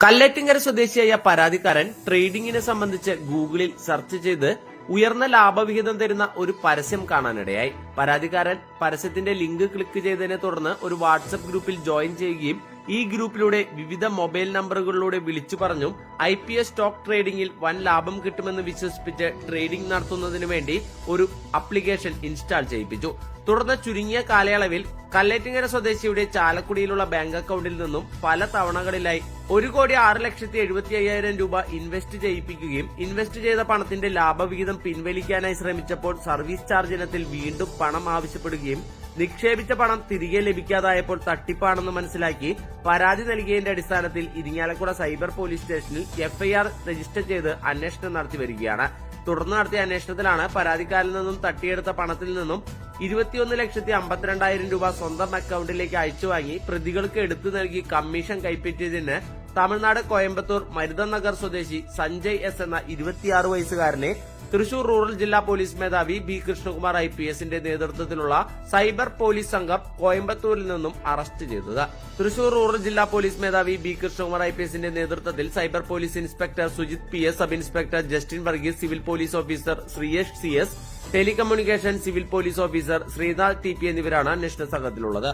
കല്ലേറ്റിങ്കര സ്വദേശിയായ പരാതിക്കാരൻ ട്രേഡിംഗിനെ സംബന്ധിച്ച് ഗൂഗിളിൽ സെർച്ച് ചെയ്ത് ഉയർന്ന ലാഭവിഹിതം തരുന്ന ഒരു പരസ്യം കാണാനിടയായി. പരാതിക്കാരൻ പരസ്യത്തിന്റെ ലിങ്ക് ക്ലിക്ക് ചെയ്തതിനെ തുടർന്ന് ഒരു വാട്സപ്പ് ഗ്രൂപ്പിൽ ജോയിൻ ചെയ്യുകയും ഈ ഗ്രൂപ്പിലൂടെ വിവിധ മൊബൈൽ നമ്പറുകളിലൂടെ വിളിച്ചു പറഞ്ഞും ഐ പി എസ് സ്റ്റോക്ക് ട്രേഡിംഗിൽ വൻ ലാഭം കിട്ടുമെന്ന് വിശ്വസിപ്പിച്ച് ട്രേഡിംഗ് നടത്തുന്നതിന് വേണ്ടി ഒരു അപ്ലിക്കേഷൻ ഇൻസ്റ്റാൾ ചെയ്യിപ്പിച്ചു. തുടർന്ന് ചുരുങ്ങിയ കാലയളവിൽ കല്ലേറ്റിങ്ങര സ്വദേശിയുടെ ചാലക്കുടിയിലുള്ള ബാങ്ക് അക്കൌണ്ടിൽ നിന്നും പല തവണകളിലായി ഒരു കോടി ആറ് ലക്ഷത്തി എഴുപത്തി അയ്യായിരം രൂപ ഇൻവെസ്റ്റ് ചെയ്യിപ്പിക്കുകയും ഇൻവെസ്റ്റ് ചെയ്ത പണത്തിന്റെ ലാഭവിഹിതം പിൻവലിക്കാനായി ശ്രമിച്ചപ്പോൾ സർവീസ് ചാർജ് ഇനത്തിൽ വീണ്ടും പണം ആവശ്യപ്പെടുകയും നിക്ഷേപിച്ച പണം തിരികെ ലഭിക്കാതായപ്പോൾ തട്ടിപ്പാണെന്ന് മനസ്സിലാക്കി പരാതി നൽകിയതിന്റെ അടിസ്ഥാനത്തിൽ ഇരിങ്ങാലക്കുട സൈബർ പോലീസ് സ്റ്റേഷനിൽ എഫ്ഐആർ രജിസ്റ്റർ ചെയ്ത് അന്വേഷണം നടത്തി വരികയാണ്. തുടർന്ന് നടത്തിയ അന്വേഷണത്തിലാണ് പരാതിക്കാരിൽ നിന്നും തട്ടിയെടുത്ത പണത്തിൽ നിന്നും ഇരുപത്തിയൊന്ന് ലക്ഷത്തി അമ്പത്തിരണ്ടായിരം രൂപ സ്വന്തം അക്കൌണ്ടിലേക്ക് അയച്ചു വാങ്ങി പ്രതികൾക്ക് എടുത്തു നൽകി കമ്മീഷൻ കൈപ്പറ്റിയതിന് തമിഴ്നാട് കോയമ്പത്തൂർ മരുതനഗർ സ്വദേശി സഞ്ജയ് എസ് എന്ന ഇരുപത്തിയാറ് വയസ്സുകാരനെ തൃശൂർ റൂറൽ ജില്ലാ പോലീസ് മേധാവി ബി കൃഷ്ണകുമാർ ഐ പി എസിന്റെ നേതൃത്വത്തിലുള്ള സൈബർ പോലീസ് സംഘം കോയമ്പത്തൂരിൽ നിന്നും അറസ്റ്റ് ചെയ്തത്. തൃശൂർ റൂറൽ ജില്ലാ പോലീസ് മേധാവി ബി കൃഷ്ണകുമാർ ഐ പി എസിന്റെ നേതൃത്വത്തിൽ cyber police inspector Sujith P S sub inspector Justin Varghese civil police officer Sreeyesh C S telecommunication civil police officer Sreenath T P എന്നിവരാണ് അന്വേഷണ സംഘത്തിലുള്ളത്.